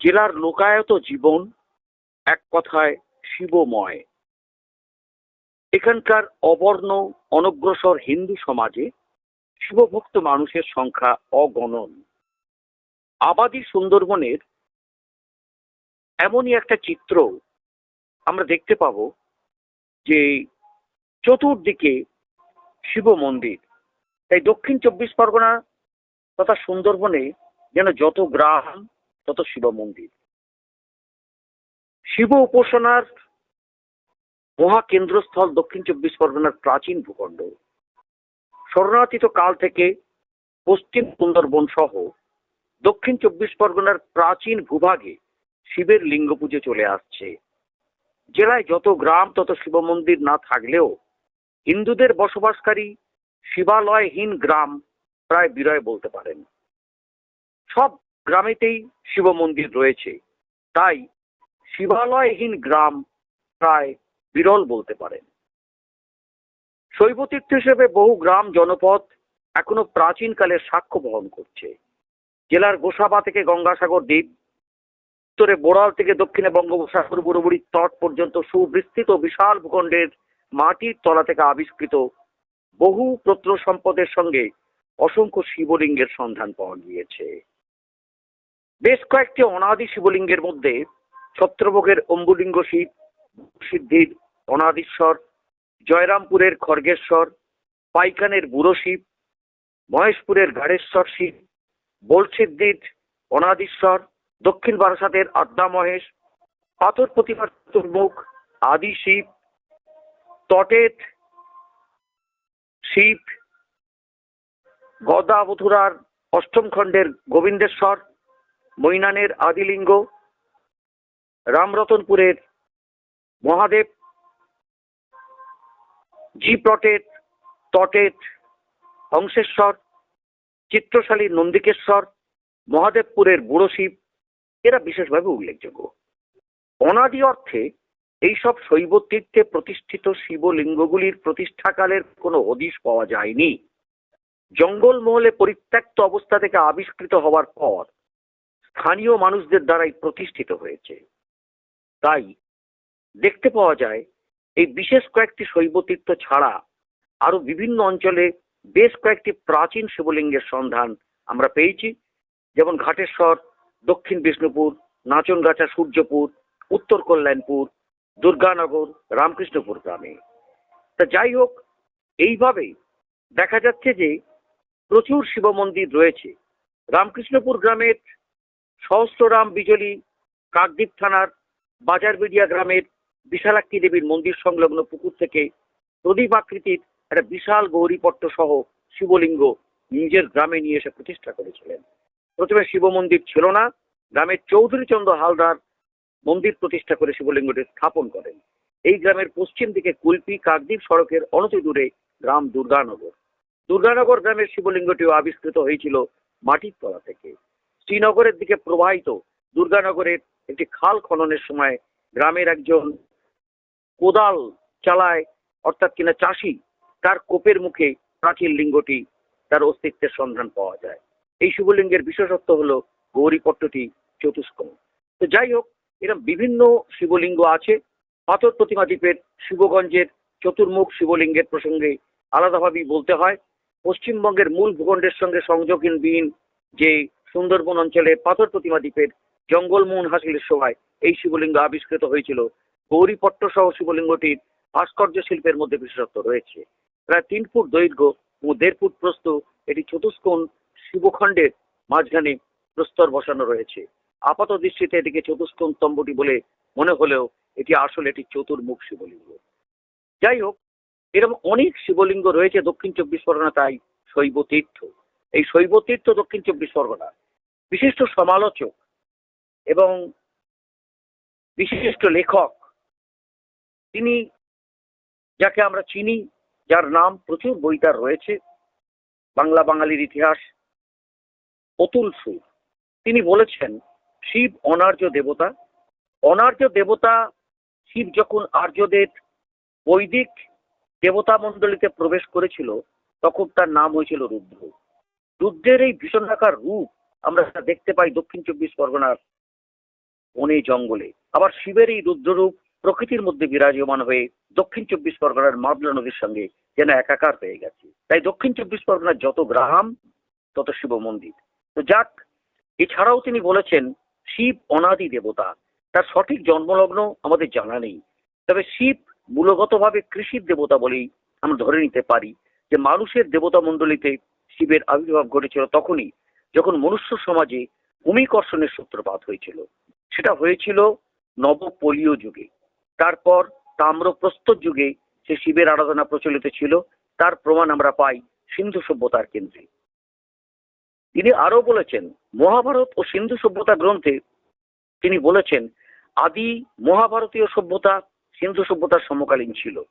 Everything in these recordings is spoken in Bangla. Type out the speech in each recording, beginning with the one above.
জেলার লোকায়ত জীবন এক কথায় শিবময়। এখানকার অবর্ণ, অনগ্রসর হিন্দু সমাজে শিবভক্ত মানুষের সংখ্যা অগণন। আবাদী সুন্দরবনের এমনই একটা চিত্র আমরা দেখতে পাবো যে চতুর্দিকে শিব মন্দির। তাই দক্ষিণ চব্বিশ পরগনা তথা সুন্দরবনে যেন যত গ্রাম তত শিব মন্দির। শিব উপাসনার মহা কেন্দ্রস্থল দক্ষিণ চব্বিশ পরগনার প্রাচীন ভূখণ্ড। শরণাতীত কাল থেকে পশ্চিম সুন্দরবন সহ দক্ষিণ চব্বিশ পরগনার প্রাচীন ভূভাগে শিবের লিঙ্গ পুজো চলে আসছে। জেলায় যত গ্রাম, তত শিব মন্দির না থাকলেও হিন্দুদের বসবাসকারী শিবালয়হীন গ্রাম প্রায় বিরয় বলতে পারেন। সব গ্রামেতেই শিব মন্দির রয়েছে। তাই শিবালয়হীন গ্রাম প্রায় বিরল বলতে পারেন। শৈবতীর্থ হিসেবে বহু গ্রাম জনপদ এখনও প্রাচীনকালের সাক্ষ্য বহন করছে। জেলার গোসাবা থেকে গঙ্গাসাগর দ্বীপ, উত্তরে বোড়াল থেকে দক্ষিণে বঙ্গোপসাগর বুড়োবুড়ির তট পর্যন্ত সুবিস্তৃত বিশাল ভূখণ্ডের মাটির তলা থেকে আবিষ্কৃত বহু প্রত্ন সম্পদের সঙ্গে অসংখ্য শিবলিঙ্গের সন্ধান পাওয়া গিয়েছে। বেশ কয়েকটি অনাদি শিবলিঙ্গের মধ্যে ছত্রভোগের অম্বুলিঙ্গ শিব, সিদ্ধির অনাদিশ্বর, জয়রামপুরের খড়গেশ্বর পাইকানের বুড়ো শিব, মহেশপুরের গাড়েশ্বর শিব বোলসিদ্ধির অনাদিশ্বর, দক্ষিণ বারাসাতের আদ্যা মহেশ, পাথর প্রতিমার চতুর্মুখ আদি শিব তটেত শিব, গদাবধুরার অষ্টম খণ্ডের গোবিন্দেশ্বর মৈনানের আদিলিঙ্গ, রামরতনপুরের মহাদেব জি প্লটের তটের হংসেশ্বর চিত্রশালীর নন্দিকেশ্বর, মহাদেবপুরের বুড়ো শিব, এরা বিশেষভাবে উল্লেখযোগ্য। অনাদি অর্থে এইসব শৈব তীর্থে প্রতিষ্ঠিত শিবলিঙ্গগুলির প্রতিষ্ঠাকালের কোনো হদিশ পাওয়া যায়নি। জঙ্গলমহলে পরিত্যক্ত অবস্থা থেকে আবিষ্কৃত হওয়ার পর স্থানীয় মানুষদের দ্বারাই প্রতিষ্ঠিত হয়েছে। তাই দেখতে পাওয়া যায়, এই বিশেষ কয়েকটি শৈবতীর্থ ছাড়া আরও বিভিন্ন অঞ্চলে বেশ কয়েকটি প্রাচীন শিবলিঙ্গের সন্ধান আমরা পেয়েছি, যেমন ঘাটেশ্বর, দক্ষিণ বিষ্ণুপুর নাচনগাছা সূর্যপুর, উত্তর কল্যাণপুর, দুর্গানগর, রামকৃষ্ণপুর গ্রামে। তা যাই হোক, এইভাবে দেখা যাচ্ছে যে প্রচুর শিব মন্দির রয়েছে। রামকৃষ্ণপুর গ্রামের সহস্ররাম বিজলি কাকদ্বীপ থানার বাজারবেড়িয়া গ্রামের বিশালাক্ষী দেবীর মন্দির সংলগ্ন পুকুর থেকে প্রদীপ আকৃতির একটা বিশাল গৌরীপট্ট সহ শিবলিঙ্গ নিজের গ্রামে নিয়ে এসে প্রতিষ্ঠা করেছিলেন। প্রথমে শিব মন্দির ছিল না, গ্রামের চৌধুরী চন্দ্র হালদার মন্দির প্রতিষ্ঠা করে শিবলিঙ্গটি স্থাপন করেন। এই গ্রামের পশ্চিম দিকে কুলপি কাকদ্বীপ সড়কের অনতি দূরে গ্রাম দুর্গানগর। দুর্গানগর গ্রামের শিবলিঙ্গটিও আবিষ্কৃত হয়েছিল মাটির তলা থেকে। শ্রীনগরের দিকে প্রবাহিত দুর্গানগরের একটি খাল খননের সময় গ্রামের একজন কোদাল চালায়, অর্থাৎ কিনা চাষি, তার কোপের মুখে প্রাচীন লিঙ্গটি তার অস্তিত্বের সন্ধান পাওয়া যায়। এই শিবলিঙ্গের বিশেষত্ব হলো গৌরীপট্টটি চতুষ্কোণ। তো যাই হোক এরকম বিভিন্ন শিবলিঙ্গ আছে। পাথর প্রতিমা দ্বীপের শিবগঞ্জের চতুর্মুখ শিবলিঙ্গের প্রসঙ্গে আলাদাভাবেই বলতে হয়। পশ্চিমবঙ্গের মূল ভূখণ্ডের সঙ্গে সংযোগহীনবিহীন যে সুন্দরবন অঞ্চলে পাথর প্রতিমা দ্বীপের জঙ্গলমোহন হাসিলের সময় এই শিবলিঙ্গ আবিষ্কৃত হয়েছিল। গৌরীপট্ট সহ শিবলিঙ্গটির ভাস্কর্য শিল্পের মধ্যে বিশেষত্ব রয়েছে। প্রায় তিন ফুট দৈর্ঘ্য ও দেড় ফুট প্রস্থ এটি চতুষ্কোণ শিবখণ্ডের মাঝখানে প্রস্তর বসানো রয়েছে। আপাত দৃষ্টিতে এটিকে চতুষ্কোণ স্তম্ভটি বলে মনে হলেও এটি আসলে একটি চতুর্মুখ শিবলিঙ্গ। যাই হোক, এরকম অনেক শিবলিঙ্গ রয়েছে দক্ষিণ চব্বিশ পরগনা তাই শৈব তীর্থ। এই শৈব তীর্থ দক্ষিণ চব্বিশ পরগনা। বিশিষ্ট সমালোচক এবং বিশিষ্ট লেখক, তিনি যাকে আমরা চিনি, যার নাম প্রচুর বই তার রয়েছে, বাংলা বাঙালির ইতিহাস, অতুল সুর তিনি বলেছেন, শিব অনার্য দেবতা। অনার্য দেবতা, শিব যখন আর্যদের বৈদিক দেবতা মণ্ডলীতে প্রবেশ করেছিল, তখন তার নাম হয়েছিল রুদ্র। রুদ্রের এই ভীষণাকার রূপ আমরা দেখতে পাই দক্ষিণ চব্বিশ পরগনার বনে জঙ্গলে। আবার শিবের এই রুদ্ররূপ প্রকৃতির মধ্যে বিরাজমান হয়ে দক্ষিণ চব্বিশ পরগনার মাদলা নদীর সঙ্গে যেন একাকার হয়ে গেছে। তাই দক্ষিণ চব্বিশ পরগনার যত গ্রাম, তত শিব মন্দির। তো যাক, এছাড়াও তিনি বলেছেন, শিব অনাদি দেবতা। তার সঠিক জন্মলগ্ন আমাদের জানা নেই। তবে শিব মূলগতভাবে কৃষির দেবতা বলেই আমরা ধরে নিতে পারি যে মানুষের দেবতা মণ্ডলীতে শিবের আবির্ভাব ঘটেছিল তখনই, যখন মনুষ্য সমাজে ভূমিকর্ষণের সূত্রপাত হয়েছিল। সেটা হয়েছিল নবপলীয় যুগে। তারপর তাম্রপ্রস্তর যুগে সে শিবের আরাধনা প্রচলিত ছিল। তার প্রমাণ আমরা পাই সিন্ধু সভ্যতার কেন্দ্রে। তিনি আরও বলেছেন, মহাভারত ও সিন্ধু সভ্যতা গ্রন্থে তিনি বলেছেন, আদি মহাভারতীয় সভ্যতা সিন্ধু সভ্যতার সমকালীন ছিল।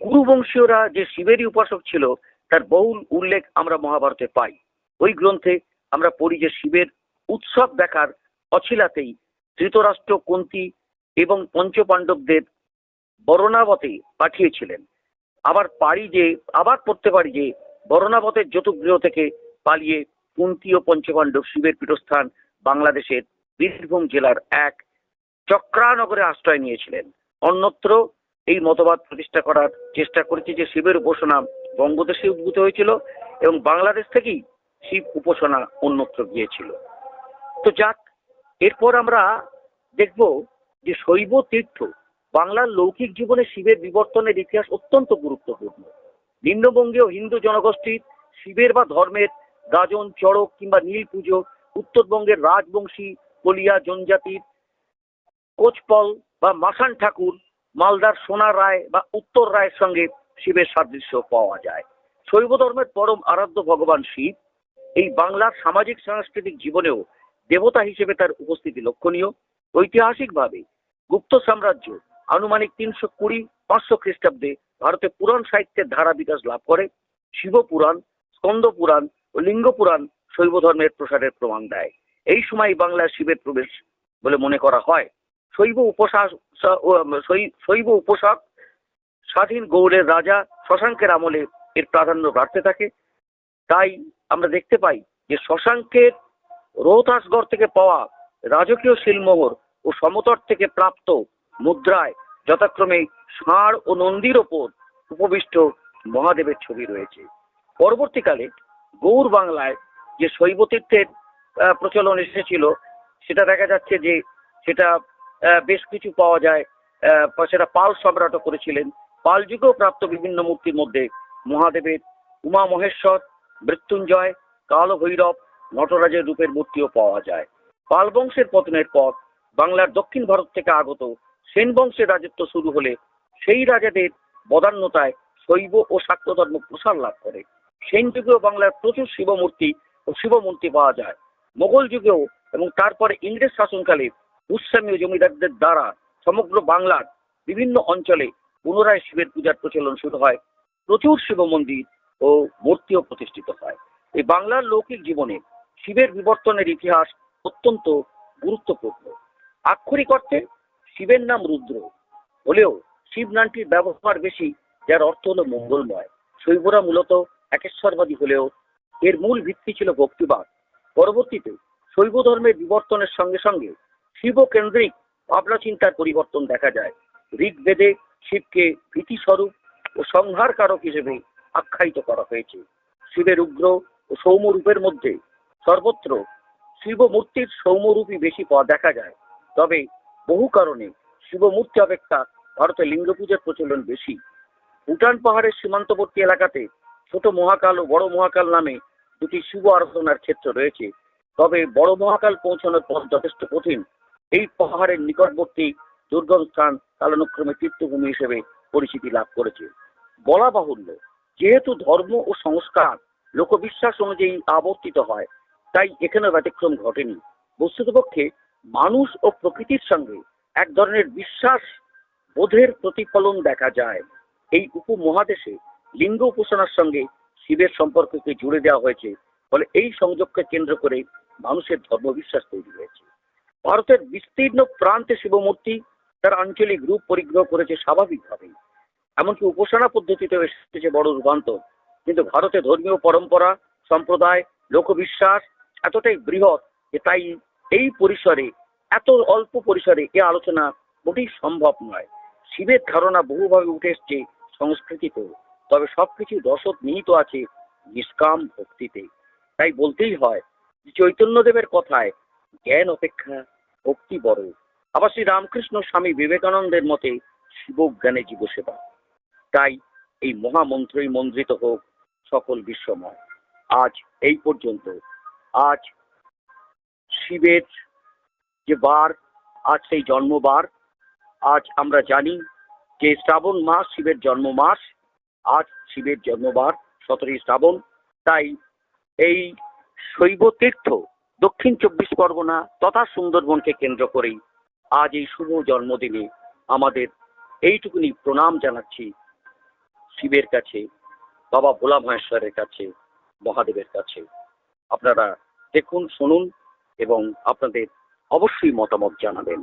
গুরুবংশীয়রা যে শিবেরই উপাসক ছিল তার বহুল উল্লেখ আমরা মহাভারতে পাই। ওই গ্রন্থে আমরা পড়ি যে শিবের উৎসব দেখার অছিলাতেই ধৃতরাষ্ট্র কুন্তি এবং পঞ্চপাণ্ডবদের বরণাবতে পাঠিয়েছিলেন। আবার পারি যে, আবার পড়তে পারি যে, বরণাবতের চতুর্গৃহ থেকে পালিয়ে কুন্তি ও পঞ্চপাণ্ডব শিবের পীঠস্থান বাংলাদেশের বীরভূম জেলার এক চক্রানগরে আশ্রয় নিয়েছিলেন। অন্যত্র এই মতবাদ প্রতিষ্ঠা করার চেষ্টা করেছে যে শিবের উপাসনা বঙ্গদেশে উদ্ভূত হয়েছিল এবং বাংলাদেশ থেকেই শিব উপাসনা অন্যত্র গিয়েছিল। তো যাক, এরপর আমরা দেখব যে শৈব তীর্থ বাংলার লৌকিক জীবনে শিবের বিবর্তনের ইতিহাস অত্যন্ত গুরুত্বপূর্ণ। নিম্নবঙ্গীয় হিন্দু জনগোষ্ঠীর শিবের বা ধর্মের গাজন, চড়ক কিংবা নীল পুজো, উত্তরবঙ্গের রাজবংশী, কলিয়া, জনজাতির কোচপল বা মাসান ঠাকুর মালদার সোনা রায় বা উত্তর রায়ের সঙ্গে শিবের সাদৃশ্য পাওয়া যায়। শৈব ধর্মের পরম আরাধ্য ভগবান শিব এই বাংলার সামাজিক, সাংস্কৃতিক জীবনেও দেবতা হিসেবে তার উপস্থিতি লক্ষণীয়। ঐতিহাসিকভাবে গুপ্ত সাম্রাজ্য আনুমানিক তিনশো কুড়ি, পাঁচশো খ্রিস্টাব্দে ভারতে পুরাণ সাহিত্যের ধারা বিকাশ লাভ করে। শিব পুরাণ, স্কন্দ পুরাণ ও লিঙ্গ পুরাণ শৈব ধর্মের প্রসারের প্রমাণ দেয়। এই সময় বাংলায় শিবের প্রবেশ বলে মনে করা হয়। শৈব উপসাস শৈ- শৈব উপসাক স্বাধীন গৌড়ের রাজা শশাঙ্কের আমলে এর প্রাধান্য বাড়তে থাকে। তাই আমরা দেখতে পাই যে শশাঙ্কের রোহতাসগড় থেকে পাওয়া রাজকীয় শিলমোহর ও সমতট থেকে প্রাপ্ত মুদ্রায় যথাক্রমে ষাঁড় ও নন্দীর ওপর উপবিষ্ট মহাদেবের ছবি রয়েছে। পরবর্তীকালে গৌর বাংলায় যে শৈবতীর্থের প্রচলন এসেছিল, সেটা দেখা যাচ্ছে যে সেটা বেশ কিছু পাওয়া যায়। সেটা পাল সম্রাটও করেছিলেন। পাল যুগেও প্রাপ্ত বিভিন্ন মূর্তির মধ্যে মহাদেবের উমা মহেশ্বর, মৃত্যুঞ্জয় কাল ভৈরব নটরাজের রূপের মূর্তিও পাওয়া যায়। পাল বংশের পতনের পর বাংলার দক্ষিণ ভারত থেকে আগত সেন বংশের রাজত্ব শুরু হলে সেই রাজাদের বদান্যতায় শৈব ও শাক্ত ধর্ম প্রসার লাভ করে। সেন যুগেও বাংলার প্রচুর শিবমূর্তি ও শিবমূর্তি পাওয়া যায়। মোগল যুগেও এবং তারপরে ইংরেজ শাসনকালে উৎসামীয় জমিদারদের দ্বারা সমগ্র বাংলার বিভিন্ন অঞ্চলে পুনরায় শিবের পূজার প্রচলন শুরু হয়, প্রচুর শিব মন্দির ও মূর্তিও প্রতিষ্ঠিত হয়। এই বাংলার লৌকিক জীবনে শিবের বিবর্তনের ইতিহাস অত্যন্ত গুরুত্বপূর্ণ। আক্ষরিক অর্থে, শিবের নাম রুদ্র। হলেও শিব নামটির ব্যবহার বেশি, যার অর্থ হলো মঙ্গলময়। শৈবরা মূলত একেশ্বরবাদী হলেও এর মূল ভিত্তি ছিল ভক্তিবাদ। পরবর্তীতে শৈব ধর্মের বিবর্তনের সঙ্গে সঙ্গে শিব কেন্দ্রিক ভাবনা চিন্তার পরিবর্তন দেখা যায়। ঋগ্বেদে শিবকে ভীতি স্বরূপ ও সংহারকারক হিসেবে আখ্যায়িত করা হয়েছে। শিবের উগ্র ও সৌম্য রূপের মধ্যে সর্বত্র শিবমূর্তির সৌম্যরূপই বেশি পাওয়া দেখা যায়। তবে বহু কারণে শিবমূর্তি অপেক্ষা ভারতে লিঙ্গ পূজার প্রচলন বেশি। ভুটান পাহাড়ের সীমান্তবর্তী এলাকাতে ছোট মহাকাল ও বড় মহাকাল নামে দুটি শিব আরাধনার ক্ষেত্র রয়েছে। তবে বড় মহাকাল পৌঁছানোর পথ যথেষ্ট কঠিন এই পাহাড়ের নিকটবর্তী দুর্গম স্থান কালানুক্রমে তীর্থভূমি হিসেবে পরিচিতি লাভ করেছে। বলা বাহুল্য, যেহেতু ধর্ম ও সংস্কার লোকবিশ্বাস অনুযায়ী আবর্তিত হয়, তাই এখানে ব্যতিক্রম ঘটেনি। বস্তুতপক্ষে মানুষ ও প্রকৃতির সঙ্গে এক ধরনের বিশ্বাস বোধের প্রতিফলন দেখা যায়। এই উপমহাদেশে লিঙ্গ উপাসনার সঙ্গে শিবের সম্পর্ককে জুড়ে দেওয়া হয়েছে, ফলে এই সংযোগকে কেন্দ্র করে মানুষের ধর্মবিশ্বাস তৈরি হয়েছে। ভারতের বিস্তীর্ণ প্রান্তে শিবমূর্তি তার আঞ্চলিক রূপ পরিগ্রহ করেছে স্বাভাবিকভাবেই এমনকি উপাসনা পদ্ধতিতে এসেছে বড় রূপান্তর কিন্তু ভারতে ধর্মীয় পরম্পরা, সম্প্রদায়, লোকবিশ্বাস এতটাই বৃহৎ যে তাই এই পরিসরে, এত অল্প পরিসরে এ আলোচনা মোটেই সম্ভব নয়। শিবের ধারণা বহুভাবে উঠে এসছে সংস্কৃতিতেও। তবে সবকিছু রসদ নিহিত আছে নিষ্কাম ভক্তিতে। তাই বলতেই হয় চৈতন্যদেবের কথায় জ্ঞান অপেক্ষা ভক্তি বড়। আবার শ্রী রামকৃষ্ণ স্বামী বিবেকানন্দের মতে শিবজ্ঞানে জীবসেবা। তাই এই মহামন্ত্রই মন্ত্রিত হোক সকল বিশ্বময়। আজ এই পর্যন্ত। আজ শিবের যে বার, আজ সেই জন্মবার। আজ আমরা জানি যে শ্রাবণ মাস শিবের জন্ম মাস আজ শিবের জন্মবার, সতেরোই শ্রাবণ। তাই এই শৈব তীর্থ দক্ষিণ চব্বিশ পরগনা তথা সুন্দরবনকে কেন্দ্র করেই আজ এই শুভ জন্মদিনে আমাদের এইটুকুনি প্রণাম জানাচ্ছি শিবের কাছে, বাবা ভোলা মহেশ্বরের কাছে, মহাদেবের কাছে। আপনারা দেখুন, শুনুন এবং আপনাদের অবশ্যই মতামত জানাবেন।